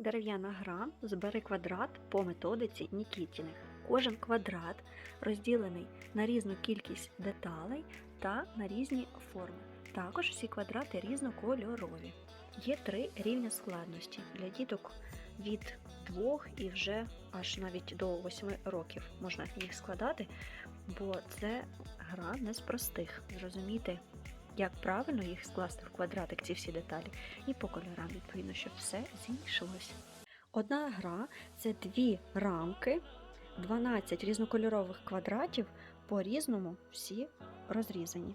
Дерев'яна гра збери квадрат по методиці Нікітіних. Кожен квадрат розділений на різну кількість деталей та на різні форми. Також всі квадрати різнокольорові. Є три рівня складності для діток від 2 і вже аж навіть до 8 років можна їх складати, бо це гра не з простих. Зрозуміти, як правильно їх скласти в квадратик ці всі деталі, і по кольорам, відповідно, щоб все зійшлося. Одна гра це дві рамки, 12 різнокольорових квадратів, по-різному всі розрізані.